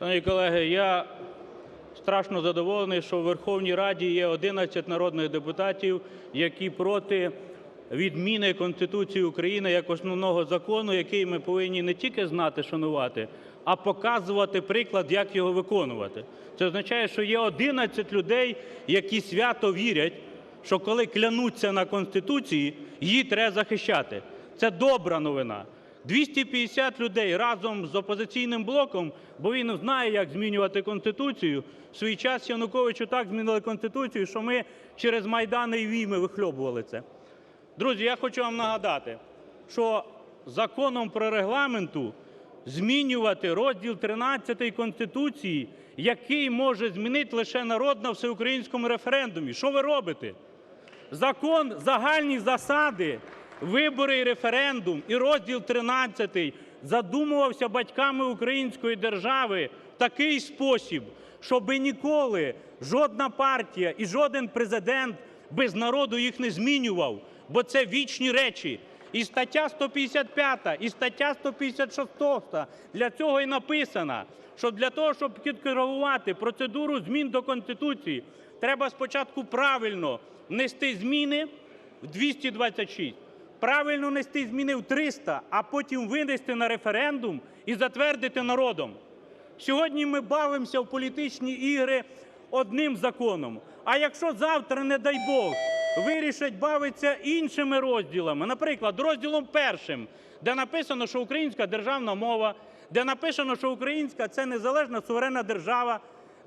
Шановні колеги, я страшно задоволений, що в Верховній Раді є 11 народних депутатів, які проти відміни Конституції України як основного закону, який ми повинні не тільки знати, шанувати, а показувати приклад, як його виконувати. Це означає, що є 11 людей, які свято вірять, що коли клянуться на Конституції, її треба захищати. Це добра новина. 250 людей разом з опозиційним блоком, бо він знає, як змінювати Конституцію. В свій час Януковичу так змінили Конституцію, що ми через Майдани і війни вихльобували це. Друзі, я хочу вам нагадати, що законом про регламенту змінювати розділ 13 Конституції, який може змінити лише народ на всеукраїнському референдумі. Що ви робите? Закон загальні засади, вибори і референдум і розділ 13 задумувався батьками української держави в такий спосіб, щоби ніколи жодна партія і жоден президент без народу їх не змінював, бо це вічні речі. І стаття 155, і стаття 156 для цього і написана, що для того, щоб підкоригувати процедуру змін до Конституції, треба спочатку правильно внести зміни в 226, правильно внести зміни в 300, а потім винести на референдум і затвердити народом. Сьогодні ми бавимося в політичні ігри одним законом. А якщо завтра, не дай Бог, вирішать бавитися іншими розділами, наприклад, розділом першим, де написано, що українська державна мова, де написано, що українська це незалежна суверенна держава,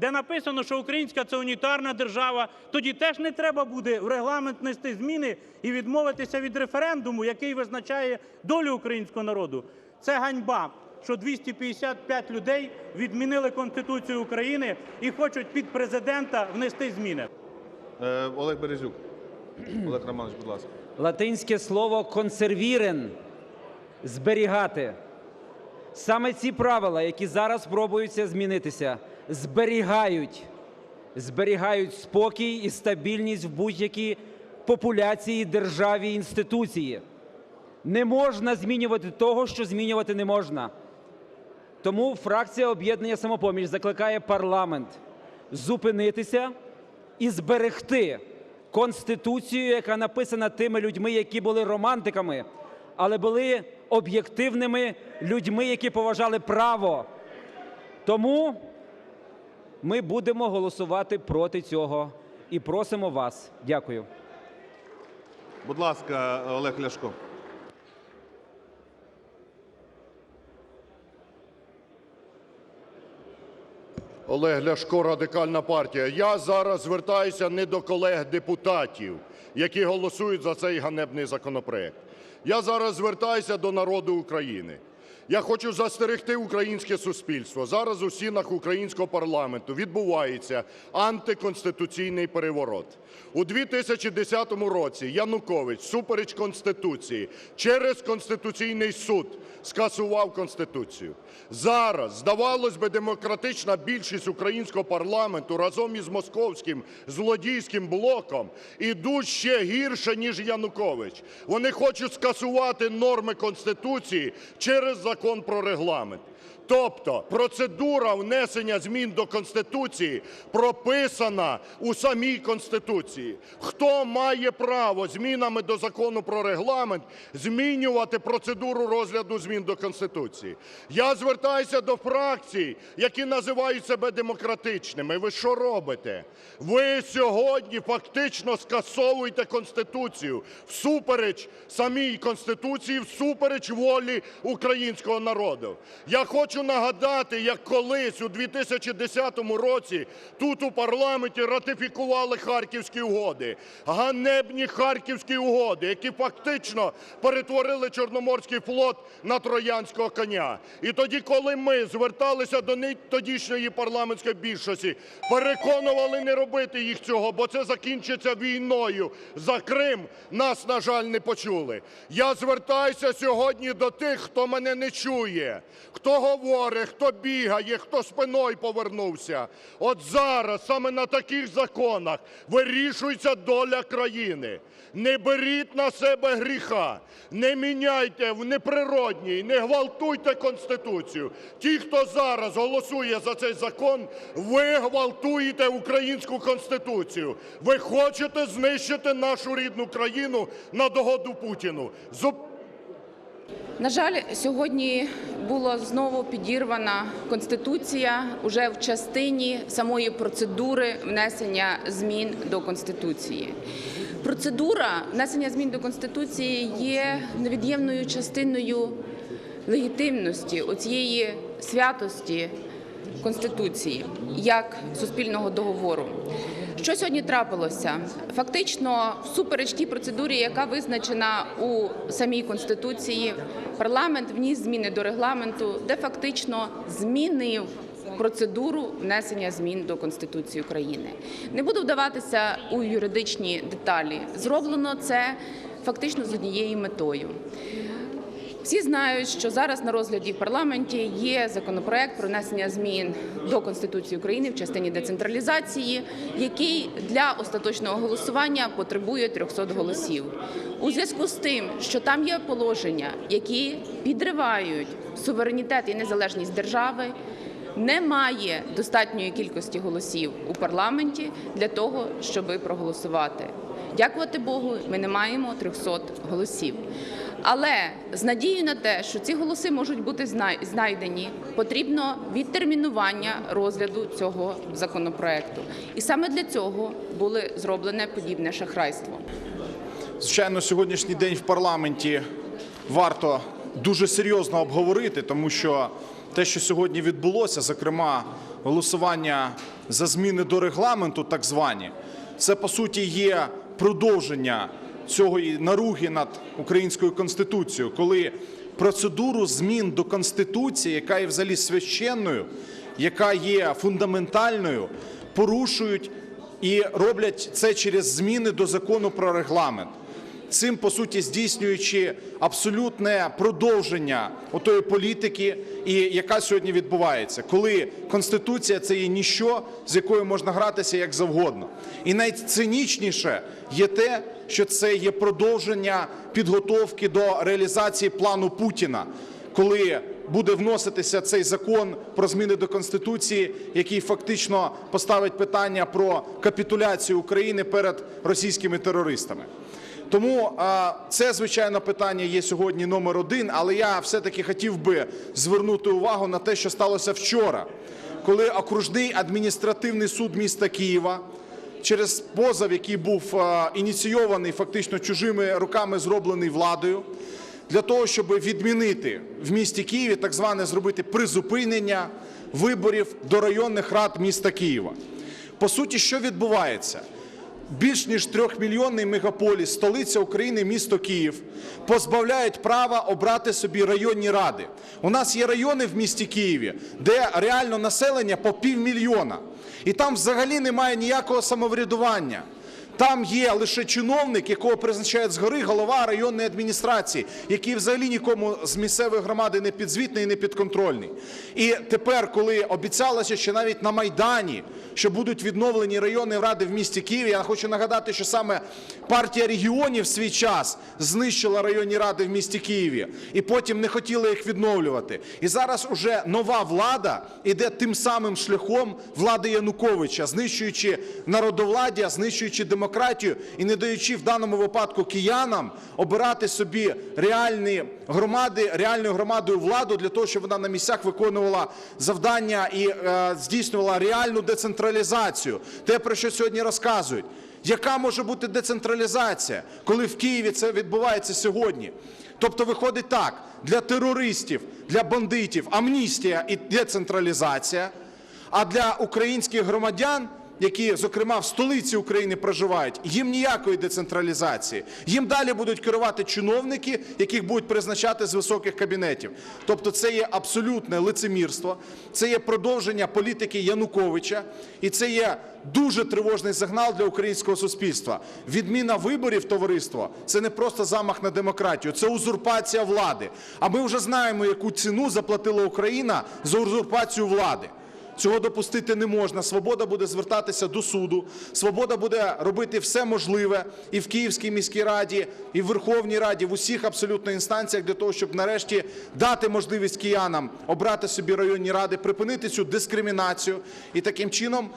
де написано, що українська це унітарна держава, тоді теж не треба буде в регламент нести зміни і відмовитися від референдуму, який визначає долю українського народу. Це ганьба, що 255 людей відмінили Конституцію України і хочуть під президента внести зміни. Е, Олег Березюк. Олег Романович, будь ласка. Латинське слово консервірен зберігати. Саме ці правила, які зараз пробуються змінитися, зберігають, зберігають спокій і стабільність в будь-якій популяції, державі, інституції. Не можна змінювати того, що змінювати не можна. Тому фракція об'єднання самопоміч закликає парламент зупинитися і зберегти конституцію, яка написана тими людьми, які були романтиками, але були об'єктивними людьми, які поважали право. Тому ми будемо голосувати проти цього і просимо вас. Дякую. Будь ласка, Олег Ляшко. Олег Ляшко, Радикальна партія. Я зараз звертаюся не до колег-депутатів, які голосують за цей ганебний законопроект. Я зараз звертаюся до народу України. Я хочу застерегти українське суспільство. Зараз у стінах українського парламенту відбувається антиконституційний переворот. У 2010 році Янукович, всупереч Конституції, через Конституційний суд скасував Конституцію. Зараз, здавалось би, демократична більшість українського парламенту разом із московським злодійським блоком ідуть ще гірше, ніж Янукович. Вони хочуть скасувати норми Конституції через закон про регламент. Тобто процедура внесення змін до Конституції прописана у самій Конституції. Хто має право змінами до Закону про Регламент змінювати процедуру розгляду змін до Конституції? Я звертаюся до фракцій, які називають себе демократичними. Ви що робите? Ви сьогодні фактично скасовуєте Конституцію всупереч самій Конституції, всупереч волі українського народу. Хочу нагадати, як колись у 2010 році тут у парламенті ратифікували Харківські угоди. Ганебні Харківські угоди, які фактично перетворили Чорноморський флот на троянського коня. І тоді, коли ми зверталися до тодішньої парламентської більшості, переконували не робити їх цього, бо це закінчиться війною за Крим, нас, на жаль, не почули. Я звертаюся сьогодні до тих, хто мене не чує, хто говорить, хто бігає, хто спиною повернувся. От зараз саме на таких законах вирішується доля країни. Не беріть на себе гріха, не міняйте в неприродній, не гвалтуйте Конституцію. Ті, хто зараз голосує за цей закон, ви гвалтуєте українську Конституцію. Ви хочете знищити нашу рідну країну на догоду Путіну. На жаль, сьогодні була знову підірвана конституція уже в частині самої процедури внесення змін до конституції. Процедура внесення змін до конституції є невід'ємною частиною легітимності оцієї святості конституції як суспільного договору. Що сьогодні трапилося? Фактично, всупереч тій процедурі, яка визначена у самій конституції, парламент вніс зміни до регламенту, де фактично змінив процедуру внесення змін до Конституції України. Не буду вдаватися у юридичні деталі. Зроблено це фактично з однією метою. Всі знають, що зараз на розгляді в парламенті є законопроект про внесення змін до Конституції України в частині децентралізації, який для остаточного голосування потребує 300 голосів. У зв'язку з тим, що там є положення, які підривають суверенітет і незалежність держави. Немає достатньої кількості голосів у парламенті для того, щоб проголосувати. Дякувати Богу, ми не маємо 300 голосів. Але з надією на те, що ці голоси можуть бути знайдені, потрібно відтермінування розгляду цього законопроекту. І саме для цього було зроблене подібне шахрайство. Звичайно, сьогоднішній день в парламенті варто дуже серйозно обговорити, тому що те, що сьогодні відбулося, зокрема голосування за зміни до регламенту, так звані, це по суті є продовження цього наруги над українською конституцією, коли процедуру змін до конституції, яка є взагалі священною, яка є фундаментальною, порушують і роблять це через зміни до закону про регламент. Цим по суті здійснюючи абсолютне продовження отої політики, і яка сьогодні відбувається, коли конституція це є ніщо, з якою можна гратися як завгодно. І найцинічніше є те, що це є продовження підготовки до реалізації плану Путіна, коли буде вноситися цей закон про зміни до конституції, який фактично поставить питання про капітуляцію України перед російськими терористами. Тому це звичайно питання є сьогодні номер один, але я все-таки хотів би звернути увагу на те, що сталося вчора, коли окружний адміністративний суд міста Києва через позов, який був ініційований фактично чужими руками, зроблений владою, для того, щоб відмінити в місті Києві так зване зробити призупинення виборів до районних рад міста Києва. По суті, що відбувається? Більш ніж трьохмільйонний мегаполіс, столиця України, місто Київ, позбавляють права обрати собі районні ради. У нас є райони в місті Києві, де реально населення по півмільйона. І там взагалі немає ніякого самоврядування. Там є лише чиновник, якого призначають згори голова районної адміністрації, який взагалі нікому з місцевої громади не підзвітний і не підконтрольний. І тепер, коли обіцялося, що навіть на Майдані, що будуть відновлені районні ради в місті Києві, я хочу нагадати, що саме партія регіонів в свій час знищила районні ради в місті Києві, і потім не хотіла їх відновлювати. І зараз уже нова влада іде тим самим шляхом влади Януковича, знищуючи народовладдя, знищуючи демократію і не даючи в даному випадку киянам обирати собі реальні громади, реальною громадою владу для того, щоб вона на місцях виконувала завдання і е, здійснювала реальну децентралізацію. Те, про що сьогодні розказують. Яка може бути децентралізація, коли в Києві це відбувається сьогодні? Тобто виходить так: для терористів, для бандитів амністія і децентралізація, а для українських громадян які, зокрема, в столиці України проживають, їм ніякої децентралізації. Їм далі будуть керувати чиновники, яких будуть призначати з високих кабінетів. Тобто це є абсолютне лицемірство, це є продовження політики Януковича, і це є дуже тривожний сигнал для українського суспільства. Відміна виборів, товариство, це не просто замах на демократію, це узурпація влади. А ми вже знаємо, яку ціну заплатила Україна за узурпацію влади. Цього допустити не можна. Свобода буде звертатися до суду. Свобода буде робити все можливе і в Київській міській раді, і в Верховній Раді, в усіх абсолютно інстанціях для того, щоб нарешті дати можливість киянам обрати собі районні ради, припинити цю дискримінацію і таким чином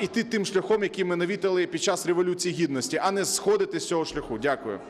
іти тим шляхом, який ми навітили під час революції гідності, а не сходити з цього шляху. Дякую.